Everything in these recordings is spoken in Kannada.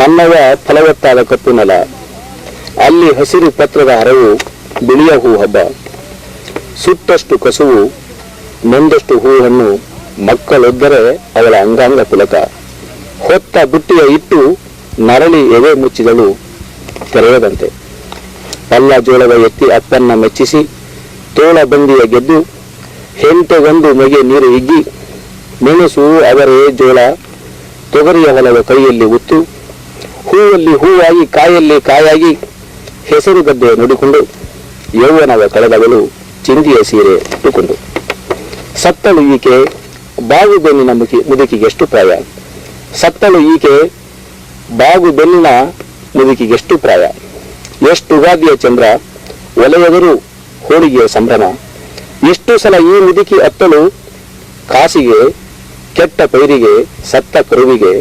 ನನ್ನವ ಫಲವತ್ತಾದ ಕಪ್ಪು ನೆಲ. ಅಲ್ಲಿ ಹಸಿರು ಪತ್ರದ ಹರವು ಬಿಳಿಯ ಹೂ ಹಬ್ಬ ಸುಟ್ಟಷ್ಟು ಕಸುವು ನೊಂದಷ್ಟು ಹೂವನ್ನು ಮಕ್ಕಳೊದ್ದರೆ ಅವಳ ಅಂಗಾಂಗ ಪುಲಕ. ಹೊತ್ತ ಬುಟ್ಟಿಯ ಇಟ್ಟು ನರಳಿ ಎದೆ ಮುಚ್ಚಿದಳು ತೆರೆಯದಂತೆ. ಪಲ್ಲ ಜೋಳದ ಎತ್ತಿ ಅಪ್ಪನ್ನ ಮೆಚ್ಚಿಸಿ ತೋಳ ಬಂದಿಯ ಗೆದ್ದು ಹೆಂಟೆಗೊಂದು ಮೈಗೆ ನೀರು ಇಗ್ಗಿ ಮೆಣಸು ಅವರೇ ಜೋಳ ತೊಗರಿಯ ಹೊಲದ ಕೈಯಲ್ಲಿ ಉತ್ತು ಹೂವಲ್ಲಿ ಹೂವಾಗಿ, ಕಾಯಲ್ಲಿ ಕಾಯಾಗಿ ಹೆಸರು ಗದ್ದೆ ನುಡಿಕೊಂಡು ಯೌವನವ ಕಳೆದವಳು ಚಿಂದಿಯ ಸೀರೆ ಉಟ್ಟುಕೊಂಡು. ಸತ್ತಳು ಈಕೆ ಬಾಗು ಬೆನ್ನಿನ ಮುಖಿ ಮುದುಕಿಗೆಷ್ಟು ಪ್ರಾಯ. ಸತ್ತಳು ಈಕೆ ಬಾಗು ಬೆನ್ನಿನ ಮುದುಕಿಗೆಷ್ಟು ಪ್ರಾಯ. ಎಷ್ಟು ಉಗಾದಿಯ ಚಂದ್ರ, ಒಲೆಯವರು ಹೋಳಿಗೆಯ ಸಂಭ್ರಮ. ಎಷ್ಟು ಸಲ ಈ ಮುದುಕಿ ಅತ್ತಳು ಕಾಸಿಗೆ, ಕೆಟ್ಟ ಪೈರಿಗೆ, ಸತ್ತ ಕರುವಿಗೆ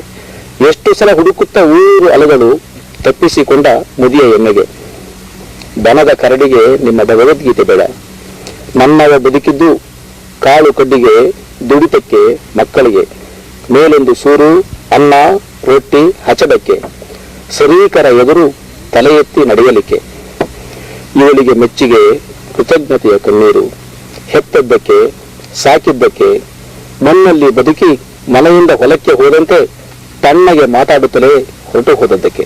ಎಷ್ಟು ಸಲ ಹುಡುಕುತ್ತ ಊರು ಅಲೆಗಳು ತಪ್ಪಿಸಿಕೊಂಡ ಮುದಿಯ ಎಮ್ಮೆಗೆ. ದನದ ಕರಡಿಗೆ ನಿಮ್ಮ ಭಗವದ್ಗೀತೆ ಬೇಡ. ನನ್ನವ ಬದುಕಿದ್ದು ಕಾಳು ಕಡ್ಡಿಗೆ, ದುಡಿತಕ್ಕೆ, ಮಕ್ಕಳಿಗೆ. ಮೇಲೊಂದು ಸೂರು, ಅನ್ನ, ರೊಟ್ಟಿ ಹಚಡಕ್ಕೆ ಸರೀಕರ ಎದುರು ತಲೆ ಎತ್ತಿ ನಡೆಯಲಿಕ್ಕೆ. ಇವಳಿಗೆ ಮೆಚ್ಚಿಗೆ, ಕೃತಜ್ಞತೆಯ ಕಣ್ಣೀರು. ಹೆತ್ತದ್ದಕ್ಕೆ ಸಾಕಿದ್ದಕ್ಕೆ, ಮಣ್ಣಲ್ಲಿ ಬದುಕಿ ಮನೆಯಿಂದ ಹೊಲಕ್ಕೆ ಹೋದಂತೆ ತಣ್ಣಗೆ ಮಾತಾಡುತ್ತಲೇ ಹೊರಟು ಹೋದದ್ದಕ್ಕೆ.